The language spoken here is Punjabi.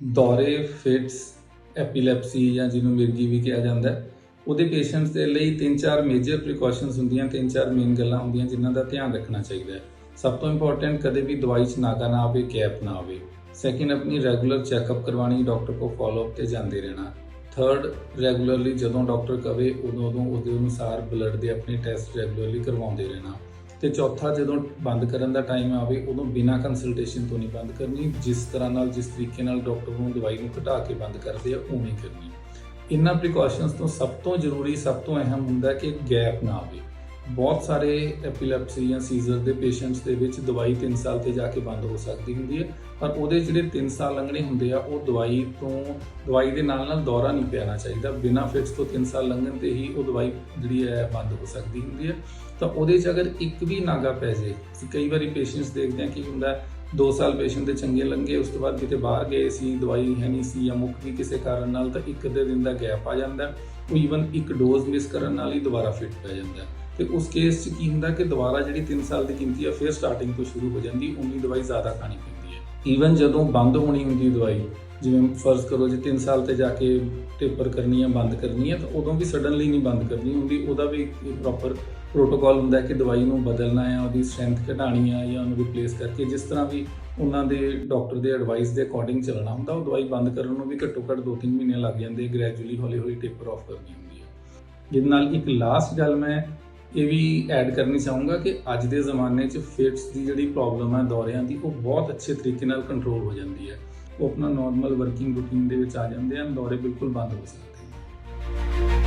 ਦੌਰੇ, ਫਿਟਸ, ਐਪੀਲੈਪਸੀ ਜਾਂ ਜਿਹਨੂੰ ਮਿਰਗੀ ਵੀ ਕਿਹਾ ਜਾਂਦਾ ਹੈ, ਉਹਦੇ ਪੇਸ਼ੈਂਟਸ ਦੇ ਲਈ ਤਿੰਨ ਚਾਰ ਮੇਜਰ ਪ੍ਰੀਕਾਸ਼ਨਸ ਹੁੰਦੀਆਂ, ਤਿੰਨ ਚਾਰ ਮੇਨ ਗੱਲਾਂ ਹੁੰਦੀਆਂ ਜਿਨ੍ਹਾਂ ਦਾ ਧਿਆਨ ਰੱਖਣਾ ਚਾਹੀਦਾ ਹੈ। ਸਭ ਤੋਂ ਇੰਪੋਰਟੈਂਟ ਕਦੇ ਵੀ ਦਵਾਈ 'ਚ ਨਾਗਾ ਨਾ ਆਵੇ, ਕੈਪ ਨਾ ਆਵੇ। ਸੈਕਿੰਡ ਆਪਣੀ ਰੈਗੂਲਰ ਚੈੱਕਅਪ ਕਰਵਾਣੀ ਡਾਕਟਰ ਕੋਲ ਫਾਲੋਅਪ ਤੇ ਜਾਂਦੇ ਰਹਿਣਾ। ਥਰਡ ਰੈਗੂਲਰਲੀ ਜਦੋਂ ਡਾਕਟਰ ਕਵੇ ਉਦੋਂ ਉਦੋਂ ਉਹਦੇ ਅਨੁਸਾਰ ਬਲੱਡ ਦੇ ਆਪਣੇ ਟੈਸਟ ਰੈਗੂਲਰਲੀ ਕਰਵਾਉਂਦੇ ਰਹਿਣਾ। ਤੇ ਚੌਥਾ ਜਦੋਂ ਬੰਦ ਕਰਨ ਦਾ ਟਾਈਮ ਆਵੇ, ਉਦੋਂ ਬਿਨਾਂ ਕੰਸਲਟੇਸ਼ਨ ਤੋਂ ਨਹੀਂ ਬੰਦ ਕਰਨੀ। ਜਿਸ ਤਰ੍ਹਾਂ ਨਾਲ, ਜਿਸ ਤਰੀਕੇ ਨਾਲ ਡਾਕਟਰ ਨੂੰ ਦਵਾਈ ਨੂੰ ਘਟਾ ਕੇ ਬੰਦ ਕਰਦੇ ਆ, ਉਵੇਂ ਕਰਨੀ। ਇਹਨਾਂ ਪ੍ਰੀਕਾਸ਼ਨਸ ਤੋਂ ਸਭ ਤੋਂ ਜ਼ਰੂਰੀ, ਸਭ ਤੋਂ ਅਹਿਮ ਹੁੰਦਾ ਕਿ ਗੈਪ ਨਾ ਆਵੇ। ਬਹੁਤ ਸਾਰੇ ਐਪੀਲੈਪਸੀ ਜਾਂ ਸੀਜ਼ਰ ਦੇ ਪੇਸ਼ੈਂਟਸ ਦੇ ਵਿੱਚ ਦਵਾਈ 3 ਸਾਲ ਤੇ ਜਾ ਕੇ ਬੰਦ ਹੋ ਸਕਦੀ ਹੁੰਦੀ ਹੈ। ਪਰ ਉਹਦੇ ਜਿਹੜੇ 3 ਸਾਲ ਲੰਘਣੇ ਹੁੰਦੇ ਆ, ਉਹ ਦਵਾਈ ਤੋਂ, ਦਵਾਈ ਦੇ ਨਾਲ ਨਾਲ ਦੌਰਾ ਨਹੀਂ ਪਿਆਣਾ ਚਾਹੀਦਾ। ਬਿਨਾਂ ਫਿਟਸ ਤੋਂ 3 ਸਾਲ ਲੰਘਣ ਤੇ ਹੀ ਉਹ ਦਵਾਈ ਜਿਹੜੀ ਹੈ, ਬੰਦ ਹੋ ਸਕਦੀ ਹੁੰਦੀ ਹੈ। ਤਾਂ ਉਹਦੇ 'ਚ ਅਗਰ ਇੱਕ ਵੀ ਨਾਗਾ ਪੈ ਜੇ ਕਈ ਵਾਰੀ ਪੇਸ਼ੈਂਟਸ ਦੇਖਦੇ ਹਾਂ ਕਿ ਹੁੰਦਾ 2 ਸਾਲ ਪੇਸ਼ੈਂਟ ਦੇ ਚੰਗੇ ਲੰਘੇ, ਉਸ ਤੋਂ ਬਾਅਦ ਕਿਤੇ ਬਾਹਰ ਗਏ, ਸੀ ਦਵਾਈ ਹੈ ਨਹੀਂ, ਸੀ ਜਾਂ ਮੁੱਕ ਗਈ ਕਿਸੇ ਕਾਰਨ ਨਾਲ, ਤਾਂ ਇੱਕ ਅੱਧੇ ਦਿਨ ਦਾ ਗੈਪ ਆ ਜਾਂਦਾ ਉਹ ਈਵਨ ਇੱਕ ਡੋਜ਼ ਮਿਸ ਕਰਨ ਨਾਲ ਹੀ ਦੁਬਾਰਾ ਫਿਟ ਪੈ ਜਾਂਦਾ ਤੇ ਉਸ ਕੇਸ 'ਚ ਕੀ ਹੁੰਦਾ ਕਿ ਦੁਬਾਰਾ ਜਿਹੜੀ 3 ਸਾਲ ਦੀ ਗਿਣਤੀ ਆ, ਫਿਰ ਸਟਾਰਟਿੰਗ ਤੋਂ ਸ਼ੁਰੂ ਹੋ ਜਾਂਦੀ ਉਨੀ ਦਵਾਈ ਜ਼ਿਆਦਾ ਖਾਣੀ ਪੈਂਦੀ ਹੈ। ਈਵਨ ਜਦੋਂ ਬੰਦ ਹੋਣੀ ਹੁੰਦੀ ਦਵਾਈ, ਜਿਵੇਂ ਫਰਜ਼ ਕਰੋ ਜੇ 3 ਸਾਲ ਤੇ ਜਾ ਕੇ ਟੇਪਰ ਕਰਨੀ ਆ, ਬੰਦ ਕਰਨੀ ਆ, ਤਾਂ ਉਦੋਂ ਵੀ ਸਡਨਲੀ ਨਹੀਂ ਬੰਦ ਕਰਨੀ ਹੁੰਦੀ, ਉਹਦਾ ਵੀ ਪ੍ਰੋਪਰ ਪ੍ਰੋਟੋਕਾਲ ਹੁੰਦਾ ਕਿ ਦਵਾਈ ਨੂੰ ਬਦਲਣਾ ਹੈ ਉਹਦੀ ਸਟਰੈਂਥ ਘਟਾਣੀ ਆ ਜਾਂ ਉਹਨੂੰ ਰਿਪਲੇਸ ਕਰਕੇ ਜਿਸ ਤਰ੍ਹਾਂ ਵੀ ਉਹਨਾਂ ਦੇ ਡਾਕਟਰ ਦੇ ਐਡਵਾਈਸ ਦੇ ਅਕੋਰਡਿੰਗ ਚੱਲਣਾ ਹੁੰਦਾ, ਉਹ ਦਵਾਈ ਬੰਦ ਕਰਨ ਨੂੰ ਵੀ ਘੱਟੋ ਘੱਟ 2-3 ਮਹੀਨੇ ਲੱਗ ਜਾਂਦੇ ਗ੍ਰੈਜੂਅਲੀ ਹੌਲੀ ਹੌਲੀ ਟੇਪਰ ਆਫ ਕਰਨੀ ਹੁੰਦੀ ਹੈ ਜਿਹਦੇ ਨਾਲ ਇੱਕ ਲਾਸਟ ਗੱਲ ਮੈਂ ਇਹ ਵੀ ਐਡ ਕਰਨੀ ਚਾਹੂੰਗਾ ਕਿ ਅੱਜ ਦੇ ਜ਼ਮਾਨੇ 'ਚ ਫਿਟਸ ਦੀ ਜਿਹੜੀ ਪ੍ਰੋਬਲਮ ਹੈ ਦੌਰਿਆਂ ਦੀ, ਉਹ ਬਹੁਤ ਅੱਛੇ ਤਰੀਕੇ ਨਾਲ ਕੰਟਰੋਲ ਹੋ ਜਾਂਦੀ ਹੈ। ਉਹ ਆਪਣਾ ਨਾਰਮਲ ਵਰਕਿੰਗ ਰੂਟੀਨ ਦੇ ਵਿੱਚ ਆ ਜਾਂਦੇ ਹਨ, ਦੌਰੇ ਬਿਲਕੁਲ ਬੰਦ ਹੋ ਸਕਦੇ ਹਨ।